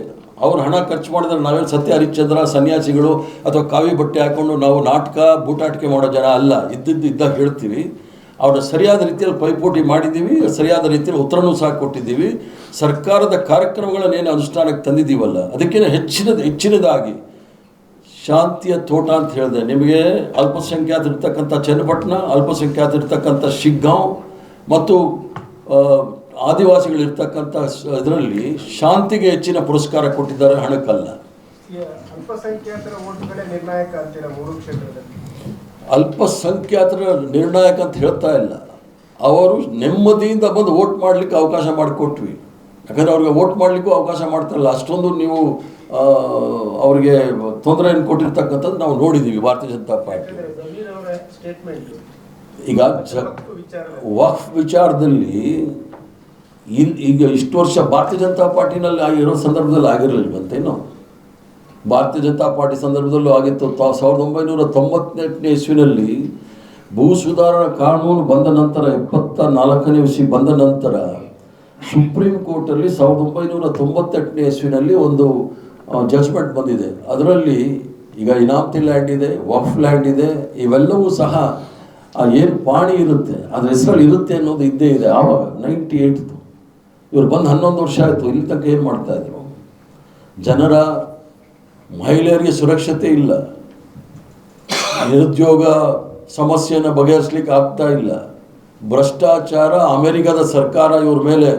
ಅವ್ರು ಹಣ ಖರ್ಚು ಮಾಡಿದ್ರೆ ನಾವೇನು ಸತ್ಯ ಹರಿಶ್ಚಂದ್ರ ಸನ್ಯಾಸಿಗಳು ಅಥವಾ ಕಾವಿ ಬಟ್ಟೆ ಹಾಕೊಂಡು ನಾವು ನಾಟಕ, ಬೂಟಾಟಿಕೆ ಮಾಡೋ ಜನ ಅಲ್ಲ. ಇದ್ದಿದ್ದು ಇದ್ದಾಗ ಹೇಳ್ತೀವಿ. ಅವ್ರನ್ನ ಸರಿಯಾದ ರೀತಿಯಲ್ಲಿ ಪೈಪೋಟಿ ಮಾಡಿದ್ದೀವಿ, ಸರಿಯಾದ ರೀತಿಯಲ್ಲಿ ಉತ್ತರನೂ ಸಹ ಕೊಟ್ಟಿದ್ದೀವಿ. ಸರ್ಕಾರದ ಕಾರ್ಯಕ್ರಮಗಳನ್ನೇನು ಅನುಷ್ಠಾನಕ್ಕೆ ತಂದಿದ್ದೀವಲ್ಲ ಅದಕ್ಕಿಂತ ಹೆಚ್ಚಿನದು, ಹೆಚ್ಚಿನದಾಗಿ ಶಾಂತಿಯ ತೋಟ ಅಂತ ಹೇಳಿದೆ. ನಿಮಗೆ ಅಲ್ಪಸಂಖ್ಯಾತರಿರ್ತಕ್ಕಂಥ ಚನ್ನಪಟ್ಟಣ, ಅಲ್ಪಸಂಖ್ಯಾತರಿರ್ತಕ್ಕಂಥ ಶಿಗ್ಗಾಂವ್ ಮತ್ತು ಆದಿವಾಸಿಗಳಿರ್ತಕ್ಕಂಥ ಇದರಲ್ಲಿ ಶಾಂತಿಗೆ ಹೆಚ್ಚಿನ ಪುರಸ್ಕಾರ ಕೊಟ್ಟಿದ್ದಾರೆ ಹಣಕ್ಕಲ್ಲ. ಅಲ್ಪಸಂಖ್ಯಾತ ಅಲ್ಪಸಂಖ್ಯಾತರ ನಿರ್ಣಾಯಕ ಅಂತ ಹೇಳ್ತಾ ಇಲ್ಲ. ಅವರು ನೆಮ್ಮದಿಯಿಂದ ಬಂದು ವೋಟ್ ಮಾಡಲಿಕ್ಕೆ ಅವಕಾಶ ಮಾಡಿಕೊಟ್ವಿ. ಯಾಕಂದರೆ ಅವ್ರಿಗೆ ವೋಟ್ ಮಾಡಲಿಕ್ಕೂ ಅವಕಾಶ ಮಾಡ್ತಾರಲ್ಲ. ಅಷ್ಟೊಂದು ನೀವು ಅವರಿಗೆ ತೊಂದರೆಯನ್ನು ಕೊಟ್ಟಿರ್ತಕ್ಕಂಥದ್ದು ನಾವು ನೋಡಿದ್ದೀವಿ ಭಾರತೀಯ ಜನತಾ ಪಾರ್ಟಿ. ಈಗ ವಕ್ಫ್ ವಿಚಾರದಲ್ಲಿ ಇಲ್ ಈಗ ಇಷ್ಟು ವರ್ಷ ಭಾರತೀಯ ಜನತಾ ಪಾರ್ಟಿನಲ್ಲಿ ಆಗಿರೋ ಸಂದರ್ಭದಲ್ಲಿ ಆಗಿರಲಿಲ್ವಂತೇನು ಭಾರತೀಯ ಜನತಾ ಪಾರ್ಟಿ ಸಂದರ್ಭದಲ್ಲೂ ಆಗಿತ್ತು. ಸಾವಿರದ ಒಂಬೈನೂರ ತೊಂಬತ್ತೆಂಟನೇ ಇಸ್ವಿನಲ್ಲಿ ಭೂ ಸುಧಾರಣಾ ಕಾನೂನು ಬಂದ ನಂತರ ಎಪ್ಪತ್ತ ನಾಲ್ಕನೇ ಇಸ್ವಿ ಬಂದ ನಂತರ ಸುಪ್ರೀಂ ಕೋರ್ಟಲ್ಲಿ ಸಾವಿರದ ಒಂಬೈನೂರ ತೊಂಬತ್ತೆಂಟನೇ ಇಸ್ವಿನಲ್ಲಿ ಒಂದು ಜಜ್ಮೆಂಟ್ ಬಂದಿದೆ. ಅದರಲ್ಲಿ ಈಗ ಇನಾಮ್ತಿ ಲ್ಯಾಂಡ್ ಇದೆ, ವಫ್ ಲ್ಯಾಂಡ್ ಇದೆ, ಇವೆಲ್ಲವೂ ಸಹ ಏನು ಪಾಣಿ ಇರುತ್ತೆ, ಅದ್ರ ಹೆಸರಲ್ಲಿ ಇರುತ್ತೆ ಅನ್ನೋದು ಇದ್ದೇ ಇದೆ. ಆವಾಗ, ನೈಂಟಿ ಏಯ್ಟ್ದು ಇವ್ರು ಬಂದು ಹನ್ನೊಂದು ವರ್ಷ ಆಯಿತು, ಇಲ್ಲಿ ತನಕ ಏನು ಮಾಡ್ತಾ ಇದ್ರು? ಜನರ ಮಹಿಳೆಯರಿಗೆ ಸುರಕ್ಷತೆ ಇಲ್ಲ. ನಿರುದ್ಯೋಗ ಸಮಸ್ಯೆಯನ್ನು ಬಗೆಹರಿಸ್ಲಿಕ್ಕೆ ಆಗ್ತಾ ಇಲ್ಲ. ಭ್ರಷ್ಟಾಚಾರ ಅಮೆರಿಕದ ಸರ್ಕಾರ ಇವ್ರ ಮೇಲೆ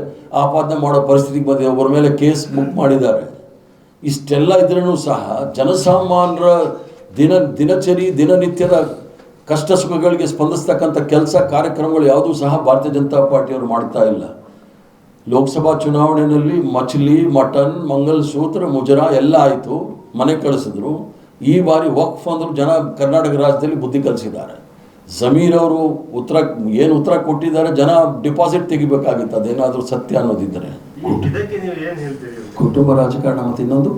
ಆಪಾದನೆ ಮಾಡೋ ಪರಿಸ್ಥಿತಿಗೆ ಬಂದಿದೆ. ಒಬ್ಬರ ಮೇಲೆ ಕೇಸ್ ಬುಕ್ ಮಾಡಿದ್ದಾರೆ. ಇಷ್ಟೆಲ್ಲ ಇದ್ರೂ ಸಹ ಜನಸಾಮಾನ್ಯರ ದಿನ, ದಿನಚರಿ, ದಿನನಿತ್ಯದ ಕಷ್ಟ ಸುಖಗಳಿಗೆ ಸ್ಪಂದಿಸ್ತಕ್ಕಂಥ ಕೆಲಸ ಕಾರ್ಯಕ್ರಮಗಳು ಯಾವುದೂ ಸಹ ಭಾರತೀಯ ಜನತಾ ಪಾರ್ಟಿಯವರು ಮಾಡ್ತಾ ಇಲ್ಲ. ಲೋಕಸಭಾ ಚುನಾವಣೆಯಲ್ಲಿ ಮಚ್ಲಿ ಮಟನ್ ಮಂಗಲ್ ಸೂತ್ರ ಮುಜರಾ ಎಲ್ಲ ಆಯಿತು. ಮನೆ ಕಳಿಸಿದ್ರು. ಈ ಬಾರಿ ವಕ್ಫ್ ಅಂದ್ರೆ ಜನ ಕರ್ನಾಟಕ ರಾಜ್ಯದಲ್ಲಿ ಬುದ್ಧಿ ಕಲಿಸಿದ್ದಾರೆ. ಜಮೀರ್ ಅವರು ಉತ್ತರ ಏನು ಉತ್ತರ ಕೊಟ್ಟಿದ್ದಾರೆ ಜನ ಡಿಪಾಸಿಟ್ ತೆಗಿಬೇಕಾಗಿತ್ತು. ಅದೇನಾದರೂ ಸತ್ಯ ಅನ್ನೋದಿದ್ದರೆ ಇದಕ್ಕೆ ನೀವು ಏನ್ ಹೇಳ್ತೀರಿ? ಕುಟುಂಬ ರಾಜಕಾರಣ ಮತ್ತು ಇನ್ನೊಂದು?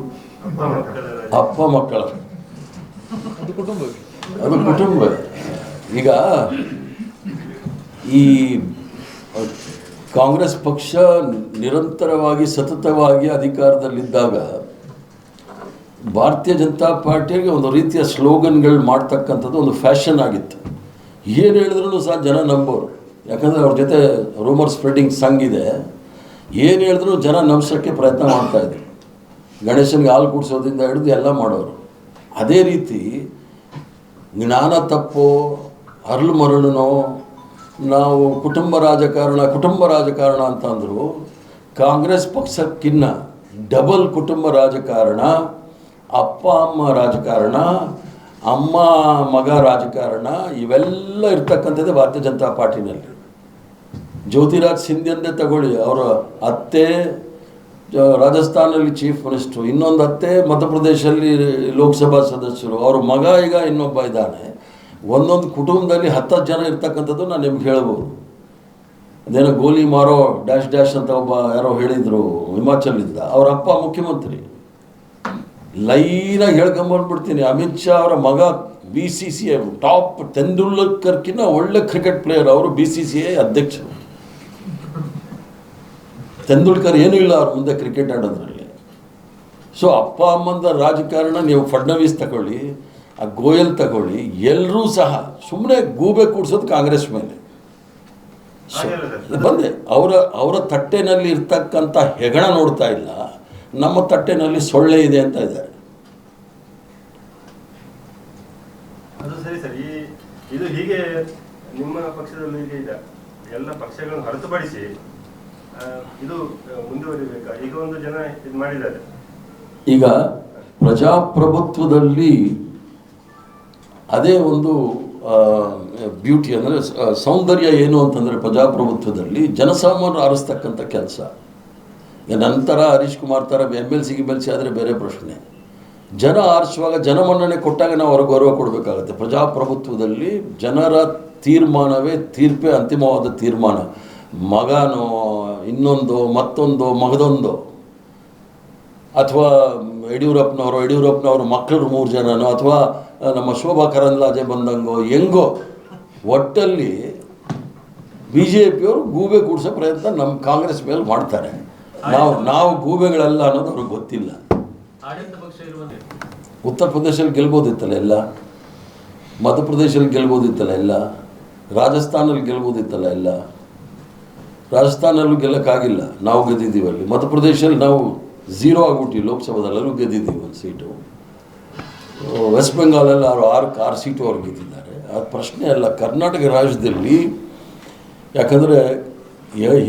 ಅಪ್ಪ ಮಕ್ಕಳ ಅದು ಕುಟುಂಬ. ಈಗ ಈ ಕಾಂಗ್ರೆಸ್ ಪಕ್ಷ ನಿರಂತರವಾಗಿ ಸತತವಾಗಿ ಅಧಿಕಾರದಲ್ಲಿದ್ದಾಗ ಭಾರತೀಯ ಜನತಾ ಪಾರ್ಟಿಗೆ ಒಂದು ರೀತಿಯ ಸ್ಲೋಗನ್ಗಳು ಮಾಡ್ತಕ್ಕಂಥದ್ದು ಒಂದು ಫ್ಯಾಷನ್ ಆಗಿತ್ತು. ಏನು ಹೇಳಿದ್ರು ಸಹ ಜನ ನಂಬೋರು. ಯಾಕಂದರೆ ಅವ್ರ ಜೊತೆ ರೂಮರ್ ಸ್ಪ್ರೆಡಿಂಗ್ ಸಂಘ ಇದೆ. ಏನು ಹೇಳಿದ್ರು ಜನ ನಂಬಿಸೋಕ್ಕೆ ಪ್ರಯತ್ನ ಮಾಡ್ತಾಯಿದ್ರು ಗಣೇಶನಿಗೆ ಹಾಲು ಕುಡಿಸೋದ್ರಿಂದ ಹಿಡಿದು ಎಲ್ಲ ಮಾಡೋರು. ಅದೇ ರೀತಿ ಜ್ಞಾನ ತಪ್ಪೋ ಅರಳು ಮರಳನೋ ನಾವು ಕುಟುಂಬ ರಾಜಕಾರಣ ಕುಟುಂಬ ರಾಜಕಾರಣ ಅಂತಂದರು ಕಾಂಗ್ರೆಸ್ ಪಕ್ಷಕ್ಕಿನ್ನ ಡಬಲ್ ಕುಟುಂಬ ರಾಜಕಾರಣ, ಅಪ್ಪ, ಅಮ್ಮ ರಾಜಕಾರಣ, ಅಮ್ಮ, ಮಗ ರಾಜಕಾರಣ, ಇವೆಲ್ಲ ಇರ್ತಕ್ಕಂಥದ್ದೇ ಭಾರತೀಯ ಜನತಾ ಪಾರ್ಟಿನಲ್ಲಿ. ಜ್ಯೋತಿರಾಜ್ ಸಿಂಧ್ಯಂದೇ ತಗೊಳ್ಳಿ, ಅವರ ಅತ್ತೆ ರಾಜಸ್ಥಾನಲ್ಲಿ ಚೀಫ್ ಮಿನಿಸ್ಟ್ರು ಇನ್ನೊಂದು ಅತ್ತೆ ಮಧ್ಯಪ್ರದೇಶಲ್ಲಿ ಲೋಕಸಭಾ ಸದಸ್ಯರು, ಅವ್ರ ಮಗ ಈಗ ಇನ್ನೊಬ್ಬ ಇದ್ದಾನೆ. ಒಂದೊಂದು ಕುಟುಂಬದಲ್ಲಿ ಹತ್ತತ್ತು ಜನ ಇರ್ತಕ್ಕಂಥದ್ದು ನಾನು ನಿಮ್ಗೆ ಹೇಳ್ಬೋದು. ಅದೇನೋ ಗೋಲಿ ಮಾರೋ ಡ್ಯಾಶ್ ಡ್ಯಾಶ್ ಅಂತ ಒಬ್ಬ ಯಾರೋ ಹೇಳಿದರು ಹಿಮಾಚಲಿಂದ ಅವರ ಅಪ್ಪ ಮುಖ್ಯಮಂತ್ರಿ. ಲೈನಾಗಿ ಹೇಳ್ಕೊಂಬಂದ್ಬಿಡ್ತೀನಿ ಅಮಿತ್ ಶಾ ಅವರ ಮಗ B C C I, top ತೆಂಡೂಲ್ಕರ್ಕಿನ್ನ ಒಳ್ಳೆ ಕ್ರಿಕೆಟ್ ಪ್ಲೇಯರ್. ಅವರು ಬಿ ಸಿ ಸಿ ಐ ಅಧ್ಯಕ್ಷರು. ತೆಂಡೂಲ್ಕರ್ ಏನೂ ಇಲ್ಲ ಅವ್ರ ಮುಂದೆ ಕ್ರಿಕೆಟ್ ಆಡೋದ್ರಲ್ಲಿ. ಸೊ ಅಪ್ಪ ಅಮ್ಮಂದ ರಾಜಕಾರಣ ನೀವು ಫಡ್ನವೀಸ್ ತಗೊಳ್ಳಿ. ಆ ಗೋಯಲ್ ತಗೊಳ್ಳಿ ಎಲ್ಲರೂ ಸಹ ಸುಮ್ಮನೆ ಗೂಬೆ ಕೂಡ್ಸೋದು ಕಾಂಗ್ರೆಸ್ ಮೇಲೆ. ಬಂದೆ. ಅವರ ಅವರ ತಟ್ಟೆನಲ್ಲಿ ಇರ್ತಕ್ಕಂಥ ಹೆಗಣ ನೋಡ್ತಾ ಇಲ್ಲ. ನಮ್ಮ ತಟ್ಟೆನಲ್ಲಿ ಸೊಳ್ಳೆ ಇದೆ ಅಂತ ಇದ್ದಾರೆ. ಅದು ಸರಿ ಸರ್. ಈ ಇದು ಹೀಗೆ ನಿಮ್ಮ ಪಕ್ಷದಲ್ಲಿ ಹೀಗೆ ಇದೆ. ಎಲ್ಲ ಪಕ್ಷಗಳನ್ನು ಹೊರತುಪಡಿಸಿ ಇದು ಮುಂದುವರಿಬೇಕಾ? ಈಗ ಒಂದು ಜನ ಇದು ಮಾಡಿದ್ದಾರೆ. ಈಗ ಪ್ರಜಾಪ್ರಭುತ್ವದಲ್ಲಿ ಅದೇ ಒಂದು ಬ್ಯೂಟಿ ಅಂದರೆ ಸೌಂದರ್ಯ ಏನು ಅಂತಂದರೆ ಪ್ರಜಾಪ್ರಭುತ್ವದಲ್ಲಿ ಜನಸಾಮಾನ್ಯರು ಆರಿಸ್ತಕ್ಕಂಥ ಕೆಲಸ. ನಂತರ ಹರೀಶ್ ಕುಮಾರ್ ಥರ M L C L C ಆದರೆ ಬೇರೆ ಪ್ರಶ್ನೆ. ಜನ ಆರಿಸುವಾಗ ಜನಮನ್ನಣೆ ಕೊಟ್ಟಾಗ ನಾವು ಅವ್ರಿಗೆ ಗೌರವ ಕೊಡಬೇಕಾಗುತ್ತೆ. ಪ್ರಜಾಪ್ರಭುತ್ವದಲ್ಲಿ ಜನರ ತೀರ್ಮಾನವೇ ತೀರ್ಪೇ ಅಂತಿಮವಾದ ತೀರ್ಮಾನ. ಮಗನೋ, ಇನ್ನೊಂದು, ಮತ್ತೊಂದು, ಮಗದೊಂದು. ಅಥವಾ ಯಡಿಯೂರಪ್ಪನವರು ಯಡಿಯೂರಪ್ಪನವರು ಮಕ್ಕಳು ಮೂರು ಜನನೋ, ಅಥವಾ ನಮ್ಮ ಶೋಭಾ ಕರಂದ್ಲಾಜೆ ಬಂದಂಗೋ ಹೆಂಗೋ ಒಟ್ಟಲ್ಲಿ ಬಿ ಜೆ ಪಿಯವರು ಗೂಬೆ ಕೂಡಿಸೋ ಪ್ರಯತ್ನ ನಮ್ಮ ಕಾಂಗ್ರೆಸ್ ಮೇಲೆ ಮಾಡ್ತಾರೆ. ನಾವು ನಾವು ಗೂಬೆಗಳಲ್ಲ ಅನ್ನೋದು ಅವ್ರಿಗೆ ಗೊತ್ತಿಲ್ಲ. ಉತ್ತರ ಪ್ರದೇಶದಲ್ಲಿ ಗೆಲ್ಬೋದಿತ್ತಲ್ಲ ಎಲ್ಲ? ಮಧ್ಯಪ್ರದೇಶದಲ್ಲಿ ಗೆಲ್ಬೋದಿತ್ತಲ್ಲ ಎಲ್ಲ? ರಾಜಸ್ಥಾನಲ್ಲಿ ಗೆಲ್ಬೋದಿತ್ತಲ್ಲ ಎಲ್ಲ? ರಾಜಸ್ಥಾನಲ್ಲೂ ಗೆಲ್ಲಕ್ಕಾಗಿಲ್ಲ. ನಾವು ಗೆದ್ದಿದ್ದೀವಿ ಅಲ್ಲಿ. ಮಧ್ಯಪ್ರದೇಶದಲ್ಲಿ ನಾವು ಝೀರೋ ಆಗ್ಬಿಟ್ಟಿವಿ ಲೋಕಸಭಾದಲ್ಲೂ ಗೆದ್ದಿದ್ದೀವಿ ಒಂದು ಸೀಟು. ವೆಸ್ಟ್ ಬೆಂಗಾಲಲ್ಲಿ ಅವರು ಆರು ಆರು ಸೀಟು ಅವ್ರು ಗೆದ್ದಿದ್ದಾರೆ ಅದು ಪ್ರಶ್ನೆ ಅಲ್ಲ, ಕರ್ನಾಟಕ ರಾಜ್ಯದಲ್ಲಿ ಯಾಕಂದರೆ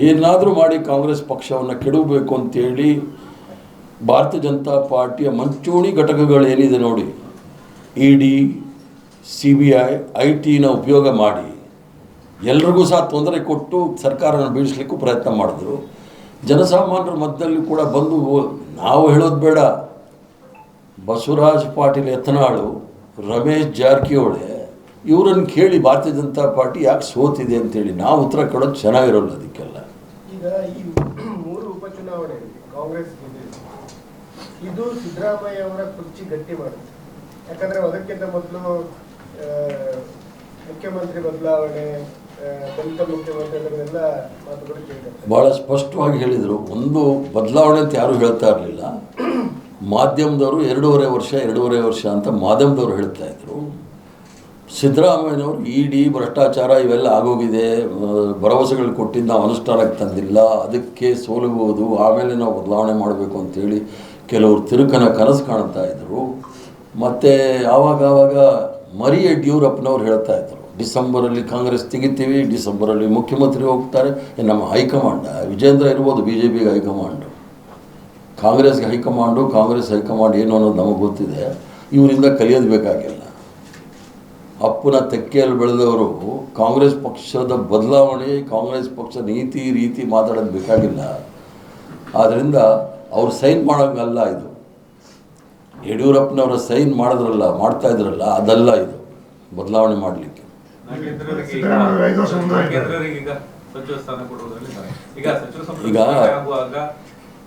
ಏನಾದರೂ ಮಾಡಿ ಕಾಂಗ್ರೆಸ್ ಪಕ್ಷವನ್ನು ಕೆಡವಬೇಕು ಅಂತೇಳಿ ಭಾರತೀಯ ಜನತಾ ಪಾರ್ಟಿಯ ಮಂಚೂಣಿ ಘಟಕಗಳೇನಿದೆ ನೋಡಿ, E D, C B I I ಟಿನ ಉಪಯೋಗ ಮಾಡಿ ಎಲ್ರಿಗೂ ಸಹ ತೊಂದರೆ ಕೊಟ್ಟು ಸರ್ಕಾರನ ಬೀಳಿಸ್ಲಿಕ್ಕೂ ಪ್ರಯತ್ನ ಮಾಡಿದ್ರು. ಜನಸಾಮಾನ್ಯರ ಮಧ್ಯದಲ್ಲಿ ಕೂಡ ಬಂದು ನಾವು ಹೇಳೋದು ಬೇಡ. ಬಸವರಾಜ್ ಪಾಟೀಲ್ ಎತ್ತನಾಳು ರಮೇಶ್ ಜಾರಕಿಹೊಳೆ ಇವರನ್ನು ಕೇಳಿ ಭಾರತೀಯ ಜನತಾ ಪಾರ್ಟಿ ಯಾಕೆ ಸೋತಿದೆ ಅಂತೇಳಿ ನಾವು ಉತ್ತರ ಕೊಡೋದು ಚೆನ್ನಾಗಿರೋಲ್ಲ ಅದಕ್ಕೆಲ್ಲ. ಈಗ ಈ ಮೂರು ಉಪಚುನಾವಣೆ ಕಾಂಗ್ರೆಸ್. ಇದು ಸಿದ್ದರಾಮಯ್ಯ ಅವರ ಕುರ್ಚಿ ಗಟ್ಟಿ ಮಾಡುತ್ತೆ. ಯಾಕಂದ್ರೆ ಅದಕ್ಕಿಂತ ಮೊದಲು ಮುಖ್ಯಮಂತ್ರಿ ಬದಲಾವಣೆ ಭಾಳ ಸ್ಪಷ್ಟವಾಗಿ ಹೇಳಿದರು ಒಂದು ಬದಲಾವಣೆ ಅಂತ ಯಾರೂ ಹೇಳ್ತಾ ಇರಲಿಲ್ಲ. ಮಾಧ್ಯಮದವರು ಎರಡೂವರೆ ವರ್ಷ ಎರಡೂವರೆ ವರ್ಷ ಅಂತ ಮಾಧ್ಯಮದವರು ಹೇಳ್ತಾ ಇದ್ರು. ಸಿದ್ದರಾಮಯ್ಯನವರು ಇಡಿ ಭ್ರಷ್ಟಾಚಾರ ಇವೆಲ್ಲ ಆಗೋಗಿದೆ ಭರವಸೆಗಳು ಕೊಟ್ಟಿದ್ದು ನಾವು ಅನುಷ್ಠಾನಕ್ಕೆ ತಂದಿಲ್ಲ, ಅದಕ್ಕೆ ಸೋಲಬಹುದು ಆಮೇಲೆ ನಾವು ಬದಲಾವಣೆ ಮಾಡಬೇಕು ಅಂತೇಳಿ ಕೆಲವರು ತಿರುಕನ ಕನಸು ಕಾಣ್ತಾ ಇದ್ದರು ಮತ್ತು ಆವಾಗ ಮರಿ ಯಡಿಯೂರಪ್ಪನವ್ರು ಹೇಳ್ತಾ ಇದ್ದರು ಡಿಸೆಂಬರಲ್ಲಿ ಕಾಂಗ್ರೆಸ್ ತೆಗಿತೀವಿ, ಡಿಸೆಂಬರಲ್ಲಿ ಮುಖ್ಯಮಂತ್ರಿ ಹೋಗ್ತಾರೆ ನಮ್ಮ ಹೈಕಮಾಂಡ, ವಿಜೇಂದ್ರ ಇರ್ಬೋದು ಬಿ ಜೆ ಪಿಗೆ ಹೈಕಮಾಂಡು. ಕಾಂಗ್ರೆಸ್ಗೆ high command Congress high command ಏನು ಅನ್ನೋದು ನಮಗೆ ಗೊತ್ತಿದೆ. ಇವರಿಂದ ಕಲಿಯೋದು ಬೇಕಾಗಿಲ್ಲ. ಅಪ್ಪನ ತೆಕ್ಕೆಯಲ್ಲಿ ಬೆಳೆದವರು ಕಾಂಗ್ರೆಸ್ ಪಕ್ಷದ ಬದಲಾವಣೆ ಕಾಂಗ್ರೆಸ್ ಪಕ್ಷ ನೀತಿ ರೀತಿ ಮಾತಾಡೋದು ಬೇಕಾಗಿಲ್ಲ. ಆದ್ದರಿಂದ ಅವ್ರು ಸೈನ್ ಮಾಡೋಂಗಲ್ಲ ಇದು. ಯಡಿಯೂರಪ್ಪನವರ ಸೈನ್ ಮಾಡಿದ್ರಲ್ಲ ಮಾಡ್ತಾ ಇದ್ರಲ್ಲ ಅದಲ್ಲ ಇದು ಬದಲಾವಣೆ ಮಾಡಲಿಕ್ಕೆ. ಈಗ-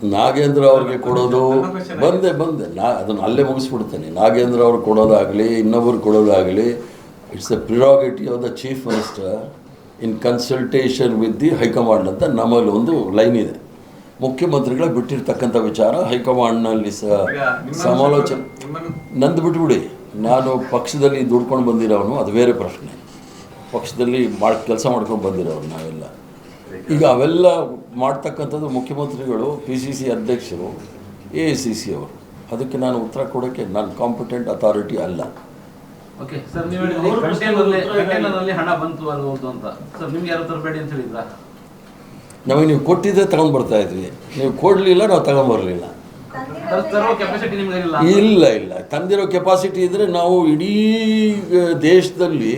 ನಾಗೇಂದ್ರ ಅವ್ರಿಗೆ ಕೊಡೋದು ಬಂದೆ ಬಂದೆ. ನಾ ಅದನ್ನು ಅಲ್ಲೇ ಮುಗಿಸ್ಬಿಡ್ತೇನೆ. ನಾಗೇಂದ್ರ ಅವ್ರು ಕೊಡೋದಾಗಲಿ ಇನ್ನೊಬ್ರು ಕೊಡೋದಾಗಲಿ it's a prerogative of the chief minister in consultation with the high command ಅಂತ ನಮ್ಮಲ್ಲಿ ಒಂದು ಲೈನ್ ಇದೆ. ಮುಖ್ಯಮಂತ್ರಿಗಳ ಬಿಟ್ಟಿರ್ತಕ್ಕಂಥ ವಿಚಾರ ಹೈಕಮಾಂಡ್ನಲ್ಲಿ ಸಹ ಸಮಾಲೋಚನೆ. ನಂದು ಬಿಟ್ಬಿಡಿ. ನಾನು ಪಕ್ಷದಲ್ಲಿ ದುಡ್ಕೊಂಡು ಬಂದಿರೋನು ಅದು ಬೇರೆ ಪ್ರಶ್ನೆ. ಪಕ್ಷದಲ್ಲಿ ಮಾಡಿ ಕೆಲಸ ಮಾಡ್ಕೊಂಡು ಬಂದಿರೋರು ನಾವೆಲ್ಲ. ಈಗ ಅವೆಲ್ಲ ಮಾಡ್ತಕ್ಕಂಥದ್ದು ಮುಖ್ಯಮಂತ್ರಿಗಳು ಪಿ ಸಿ ಸಿ ಅಧ್ಯಕ್ಷರು ಎ ಐ ಸಿ ಸಿ ಅವರು. ಅದಕ್ಕೆ ನಾನು ಉತ್ತರ ಕೊಡೋಕ್ಕೆ ನಾನು ಕಾಂಪಿಟೆಂಟ್ ಅಥಾರಿಟಿ ಅಲ್ಲ. ಓಕೆ ಸರ್ ನೀವು ಹೇಳಿದ್ರಿ ಕಂಟೈನರ್ನಲ್ಲಿ ಕಂಟೈನರ್ನಲ್ಲಿ ಹಣ ಬಂತು ಅಂತ. ಸರ್ ನಿಮ್ಗೆ ಯಾರು ತರಬೇಡಿ ಅಂತ ಹೇಳಿದ್ರಾ? ನಮಗೆ ನೀವು ಕೊಟ್ಟಿದ್ದೆ ತಗೊಂಡ್ ಬರ್ತಾ ಇದ್ವಿ ನೀವು ಕೊಡಲಿಲ್ಲ ನಾವು ತಗೊಂಡ್ಬರಲಿಲ್ಲ ತರುವ ಕೆಪಾಸಿಟಿ ನಿಮ್ಗೆ ಇಲ್ಲ ಇಲ್ಲ ಇಲ್ಲ. ತಂದಿರೋ ಕೆಪಾಸಿಟಿ ಇದ್ದರೆ ನಾವು ಇಡೀ ದೇಶದಲ್ಲಿ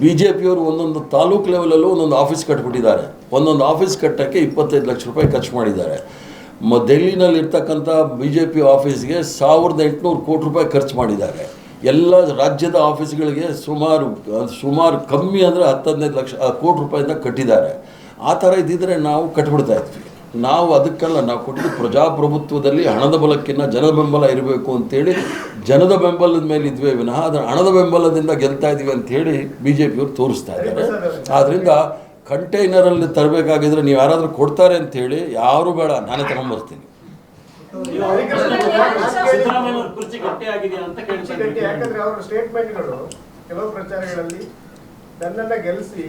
ಬಿ ಜೆ ಪಿಯವರು ಒಂದೊಂದು ತಾಲೂಕು ಲೆವೆಲಲ್ಲೂ ಒಂದೊಂದು ಆಫೀಸ್ ಕಟ್ಬಿಟ್ಟಿದ್ದಾರೆ. ಒಂದೊಂದು ಆಫೀಸ್ ಕಟ್ಟೋಕ್ಕೆ ಇಪ್ಪತ್ತೈದು ಲಕ್ಷ ರೂಪಾಯಿ ಖರ್ಚು ಮಾಡಿದ್ದಾರೆ. ಮ ಡೆಲ್ಲಿನಲ್ಲಿರ್ತಕ್ಕಂಥ ಬಿ ಜೆ ಪಿ ಆಫೀಸ್ಗೆ ಸಾವಿರದ ಎಂಟುನೂರು ಕೋಟಿ ರೂಪಾಯಿ ಖರ್ಚು ಮಾಡಿದ್ದಾರೆ. ಎಲ್ಲ ರಾಜ್ಯದ ಆಫೀಸ್ಗಳಿಗೆ ಸುಮಾರು ಸುಮಾರು ಕಮ್ಮಿ ಅಂದರೆ ಹತ್ತು ಹದಿನೈದು ಲಕ್ಷ ಕೋಟಿ ರೂಪಾಯಿಂದ ಕಟ್ಟಿದ್ದಾರೆ. ಆ ಥರ ಇದ್ದಿದ್ದರೆ ನಾವು ಕಟ್ಬಿಡ್ತಾ ಇದ್ವಿ. ನಾವು ಅದಕ್ಕೆಲ್ಲ ನಾವು ಕೊಟ್ಟಿದ್ದು ಪ್ರಜಾಪ್ರಭುತ್ವದಲ್ಲಿ ಹಣದ ಬಲಕ್ಕಿಂತ ಜನದ ಬೆಂಬಲ ಇರಬೇಕು ಅಂತೇಳಿ ಜನದ ಬೆಂಬಲದ ಮೇಲೆ ಇದ್ವೇ ವಿನಃ ಆದರೆ ಹಣದ ಬೆಂಬಲದಿಂದ ಗೆಲ್ತಾ ಇದ್ದೀವಿ ಅಂತೇಳಿ ಬಿ ಜೆ ಪಿಯವರು ತೋರಿಸ್ತಾ ಇದ್ದಾರೆ. ಆದ್ದರಿಂದ ಕಂಟೈನರಲ್ಲಿ ತರಬೇಕಾಗಿದ್ರೆ ನೀವು ಯಾರಾದರೂ ಕೊಡ್ತಾರೆ ಅಂತೇಳಿ ಯಾರು ಬೇಡ ನಾನೇ ತಗೊಂಬರ್ತೀನಿ ಸಿದ್ದರಾಮಯ್ಯ ಕುರ್ಚಿ ಗಟ್ಟಿ ಆಗಿದೆ ಅಂತ ಕುರ್ಚಿ ಗಟ್ಟಿ ಯಾಕಂದ್ರೆ ಅವರ ಸ್ಟೇಟ್ಮೆಂಟ್ಗಳು ಕೆಲವು ಪ್ರಚಾರಗಳಲ್ಲಿ ನನ್ನನ್ನ ಗೆಲ್ಲಿಸಿ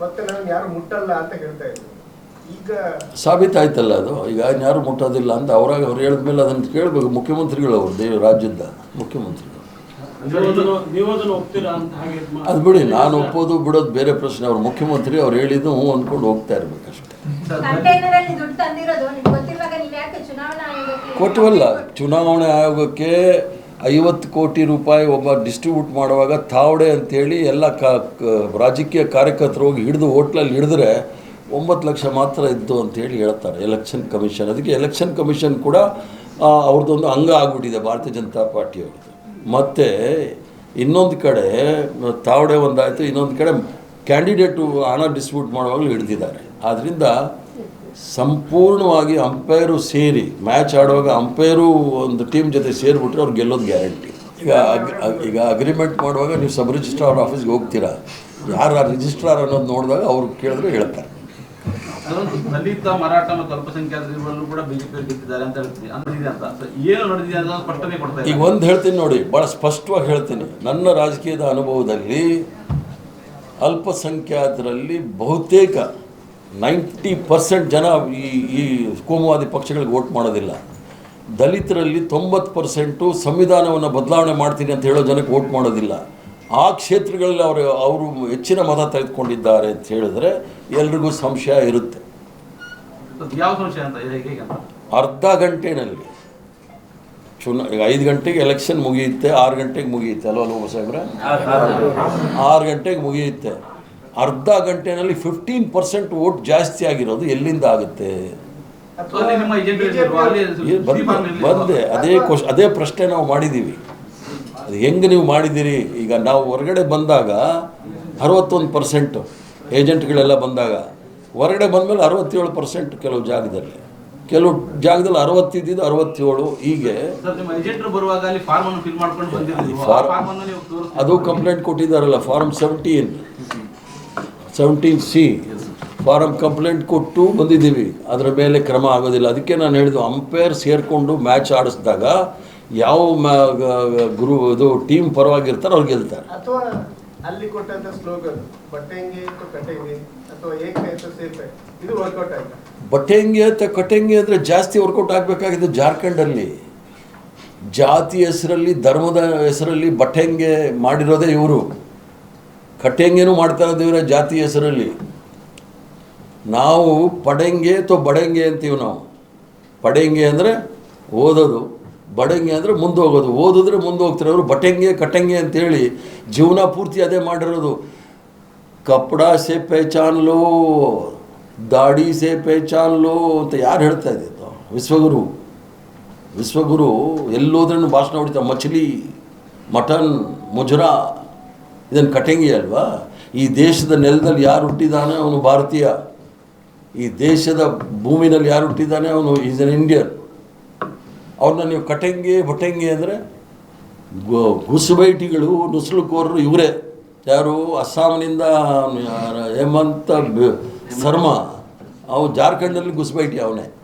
ಮತ್ತೆ ನಾನು ಯಾರು ಮುಟ್ಟಲ್ಲ ಅಂತ ಹೇಳ್ತಾ ಇದ್ರು. ಸಾಬೀತಾಯ್ತಲ್ಲ ಅದು? ಈಗ ಯಾರು ಮುಟ್ಟೋದಿಲ್ಲ ಅಂತ ಅವರಾಗ ಅವ್ರು ಹೇಳಿದ್ಮೇಲೆ ಅದನ್ನು ಕೇಳಬೇಕು. ಮುಖ್ಯಮಂತ್ರಿಗಳು ಅವರು ದೇವ ರಾಜ್ಯದ ಮುಖ್ಯಮಂತ್ರಿಗಳು. ನೀವು ಅದನ್ನು ಒಪ್ತೀರಾ ಅಂತ ಹಾಗೆ ಅದು ಬಿಡಿ ನಾನು ಒಪ್ಪೋದು ಬಿಡೋದು ಬೇರೆ ಪ್ರಶ್ನೆ. ಅವ್ರು ಮುಖ್ಯಮಂತ್ರಿ ಅವ್ರು ಹೇಳಿದ್ದು ಹ್ಞೂ ಅಂದ್ಕೊಂಡು ಹೋಗ್ತಾ ಇರ್ಬೇಕಷ್ಟೆ. ಸರ್, ಕಂಟೈನರ್ ಅಲ್ಲಿ ದುಡ್ಡು ತಂದಿರೋದು. ನಿಮ್ಗೆ ಗೊತ್ತಿರುವಾಗ ನೀವ್ ಯಾಕೆ ಚುನಾವಣಾ ಆಯೋಗಕ್ಕೆ ಕೊಟ್ಟವಲ್ಲ ಚುನಾವಣೆ ಆಯೋಗಕ್ಕೆ ಐವತ್ತು ಕೋಟಿ ರೂಪಾಯಿ ಒಬ್ಬ ಡಿಸ್ಟ್ರಿಬ್ಯೂಟ್ ಮಾಡುವಾಗ ತಾವಡೆ ಅಂತೇಳಿ ಎಲ್ಲ ಕಾ ಕ- ರಾಜಕೀಯ ಕಾರ್ಯಕರ್ತರು ಹೋಗಿ ಹಿಡಿದು ಹೋಟ್ಲಲ್ಲಿ ಹಿಡಿದ್ರೆ ಒಂಬತ್ತು ಲಕ್ಷ ಮಾತ್ರ ಇದ್ದು ಅಂತೇಳಿ ಹೇಳ್ತಾರೆ. ಎಲೆಕ್ಷನ್ ಕಮಿಷನ್ ಅದಕ್ಕೆ ಎಲೆಕ್ಷನ್ ಕಮಿಷನ್ ಕೂಡ ಅವ್ರದ್ದೊಂದು ಅಂಗ ಆಗಿಬಿಟ್ಟಿದೆ ಭಾರತೀಯ ಜನತಾ ಪಾರ್ಟಿಯವ್ರದ್ದು ಮತ್ತು ಇನ್ನೊಂದು ಕಡೆ, ತಾವಡೆ ಒಂದಾಯಿತು, ಇನ್ನೊಂದು ಕಡೆ ಕ್ಯಾಂಡಿಡೇಟು ಹಣ ಡಿಸ್ಪ್ಯೂಟ್ ಮಾಡುವಾಗಲೂ ಹಿಡಿದಿದ್ದಾರೆ. ಆದ್ದರಿಂದ ಸಂಪೂರ್ಣವಾಗಿ ಅಂಪೈರು ಸೇರಿ ಮ್ಯಾಚ್ ಆಡುವಾಗ ಅಂಪೈರು ಒಂದು ಟೀಮ್ ಜೊತೆ ಸೇರಿಬಿಟ್ರೆ ಅವ್ರು ಗೆಲ್ಲೋದು ಗ್ಯಾರಂಟಿ ಈಗ ಈಗ ಅಗ್ರಿಮೆಂಟ್ ಮಾಡುವಾಗ ನೀವು ಸಬ್ ರಿಜಿಸ್ಟ್ರಾರ್ ಆಫೀಸ್ಗೆ ಹೋಗ್ತೀರಾ? ಯಾರು ರಿಜಿಸ್ಟ್ರಾರ್ ಅನ್ನೋದು ನೋಡಿದಾಗ ಅವ್ರು ಕೇಳಿದ್ರೆ ಹೇಳ್ತಾರೆ. ದಲಿತ ಮರಾಠ ಮತ್ತು ಅಲ್ಪಸಂಖ್ಯಾತರಲ್ಲೂ ಕೂಡ ಬಿಜೆಪಿ ಗೆದ್ದಿದ್ದಾರೆ ಅಂತ ಅಂದ್ರೆ ಅಂತ. ಏನು ನಡೆದಿದೆ ಅಂತ ಸ್ಪಷ್ಟನೆ ಕೊಡ್ತಾ ಈಗ ಒಂದು ಹೇಳ್ತೀನಿ ನೋಡಿ ಭಾಳ ಸ್ಪಷ್ಟವಾಗಿ ಹೇಳ್ತೀನಿ. ನನ್ನ ರಾಜಕೀಯದ ಅನುಭವದಲ್ಲಿ ಅಲ್ಪಸಂಖ್ಯಾತರಲ್ಲಿ ಬಹುತೇಕ ನೈಂಟಿ ಪರ್ಸೆಂಟ್ ಜನ ಈ ಈ ಕೋಮುವಾದಿ ಪಕ್ಷಗಳಿಗೆ ವೋಟ್ ಮಾಡೋದಿಲ್ಲ. ದಲಿತರಲ್ಲಿ ತೊಂಬತ್ತು ಪರ್ಸೆಂಟು ಸಂವಿಧಾನವನ್ನು ಬದಲಾವಣೆ ಮಾಡ್ತೀನಿ ಅಂತ ಹೇಳೋ ಜನಕ್ಕೆ ವೋಟ್ ಮಾಡೋದಿಲ್ಲ. ಆ ಕ್ಷೇತ್ರಗಳಲ್ಲಿ ಅವರು ಅವರು ಹೆಚ್ಚಿನ ಮತ ತೆಗೆದುಕೊಂಡಿದ್ದಾರೆ ಅಂತ ಹೇಳಿದ್ರೆ ಎಲ್ರಿಗೂ ಸಂಶಯ ಇರುತ್ತೆ. ಯಾವ ಸಂಶಯ ಅಂತ ಅರ್ಧ ಗಂಟೆನಲ್ಲಿ. ಚುನಾ ಈಗ ಐದು ಗಂಟೆಗೆ ಎಲೆಕ್ಷನ್ ಮುಗಿಯುತ್ತೆ ಆರು ಗಂಟೆಗೆ ಮುಗಿಯುತ್ತೆ ಅಲ್ವಾ ಲೋಕ ಸಾಹೇಬ್ರೆ ಆರು ಗಂಟೆಗೆ. ಮುಗಿಯುತ್ತೆ. ಅರ್ಧ ಗಂಟೆನಲ್ಲಿ ಫಿಫ್ಟೀನ್ ಪರ್ಸೆಂಟ್ ವೋಟ್ ಜಾಸ್ತಿ ಆಗಿರೋದು ಎಲ್ಲಿಂದ ಆಗುತ್ತೆ? ಬಂದೆ ಅದೇ ಕ್ವಶ್ ಅದೇ ಪ್ರಶ್ನೆ ನಾವು ಮಾಡಿದ್ದೀವಿ. ಅದು ಹೆಂಗೆ ನೀವು ಮಾಡಿದ್ದೀರಿ? ಈಗ ನಾವು ಹೊರಗಡೆ ಬಂದಾಗ ಅರವತ್ತೊಂದು ಪರ್ಸೆಂಟು ಏಜೆಂಟ್ಗಳೆಲ್ಲ ಬಂದಾಗ ಹೊರಗಡೆ ಬಂದಮೇಲೆ ಅರವತ್ತೇಳು ಪರ್ಸೆಂಟ್ ಕೆಲವು ಜಾಗದಲ್ಲಿ. ಕೆಲವು ಜಾಗದಲ್ಲಿ ಅರವತ್ತಿದ್ದು ಅರವತ್ತೇಳು ಹೀಗೆ? ಅದು complaint ಕೊಟ್ಟಿದ್ದಾರಲ್ಲ form seventeen seventeen C form complaint ಕೊಟ್ಟು ಬಂದಿದ್ದೀವಿ. ಅದರ ಮೇಲೆ ಕ್ರಮ ಆಗೋದಿಲ್ಲ. ಅದಕ್ಕೆ ನಾನು ಹೇಳಿದ್ದು ಅಂಪೈರ್ ಸೇರಿಕೊಂಡು ಮ್ಯಾಚ್ ಆಡಿಸಿದಾಗ ಯಾವ ಮ ಗುರು ಇದು ಟೀಮ್ ಪರವಾಗಿರ್ತಾರೆ ಅವ್ರು ಗೆಲ್ತಾರೆ. ಅಥವಾ ಅಲ್ಲಿ ಕೊಟ್ಟಂತ ಸ್ಲೋಗನ್ ಬಟ್ಟೆಂಗೆ ಕಟ್ಟೆಂಗೆ ಅಥವಾ ಏಕೆ ಇತ್ತು ಸೇರ್ಪೆ ಇದು ವರ್ಕೌಟ್ ಆಯ್ತಾ? ಬಟ್ಟೆಂಗೆ ಅಂತ ಕಟ್ಟೆಂಗೆ ಅಂದರೆ ಜಾಸ್ತಿ ವರ್ಕೌಟ್ ಆಗಬೇಕಾಗಿದ್ದು ಜಾರ್ಖಂಡಲ್ಲಿ. ಜಾತಿ ಹೆಸರಲ್ಲಿ ಧರ್ಮದ ಹೆಸರಲ್ಲಿ ಬಟ್ಟೆಂಗೆ ಮಾಡಿರೋದೇ ಇವರು. ಕಟ್ಟೆಂಗೆನೂ ಮಾಡ್ತಾ ಇರೋದು ಜಾತಿ ಹೆಸರಲ್ಲಿ. ನಾವು ಪಡೆಂಗೆ ಅಥವಾ ಬಡೆಂಗೆ ಅಂತೀವಿ ನಾವು. ಪಡೆಂಗೆ ಅಂದರೆ ಓದೋದು ಬಡೆಂಗೆ ಅಂದರೆ ಮುಂದೆ ಹೋಗೋದು ಓದಿದ್ರೆ ಮುಂದೆ ಹೋಗ್ತಾರೆ ಅವರು. ಬಟಂಗೆ ಕಟ್ಟಂಗೆ ಅಂತೇಳಿ ಜೀವನ ಪೂರ್ತಿ ಅದೇ ಮಾಡಿರೋದು. ಕಪಡಾ ಸೆ ಪೇಚಾನ್ ದಾಡಿ ಸೆ ಪೇಚಾನ್ ಅಂತ ಯಾರು ಹೇಳ್ತಾ ಇದ್ದಿದ್ದು ವಿಶ್ವಗುರು. ವಿಶ್ವಗುರು ಎಲ್ಲೋದ್ರೂ ಭಾಷಣ ಹೊಡಿತಾ, ಮಚ್ಲಿ, ಮಟನ್, ಮುಜರಾ. ಇದನ್ನು ಕಟಂಗಿ ಅಲ್ವಾ? ಈ ದೇಶದ ನೆಲದಲ್ಲಿ ಯಾರು ಹುಟ್ಟಿದ್ದಾನೆ ಅವನು ಭಾರತೀಯ. ಈ ದೇಶದ ಭೂಮಿನಲ್ಲಿ ಯಾರು ಹುಟ್ಟಿದ್ದಾನೆ ಅವನು? Is an Indian. ಅವ್ರನ್ನ ನೀವು ಕಟಂಗಿ ಬಟಂಗಿ ಅಂದರೆ ಗುಸುಬೈಟಿಗಳು, ನುಸುಳುಕೋರರು ಇವರೇ. ಯಾರು? ಅಸ್ಸಾಂನಿಂದ ಹೇಮಂತ ಶರ್ಮಾ ಅವು ಜಾರ್ಖಂಡಲ್ಲಿ ಗುಸುಬೈಟಿ ಅವನೇ.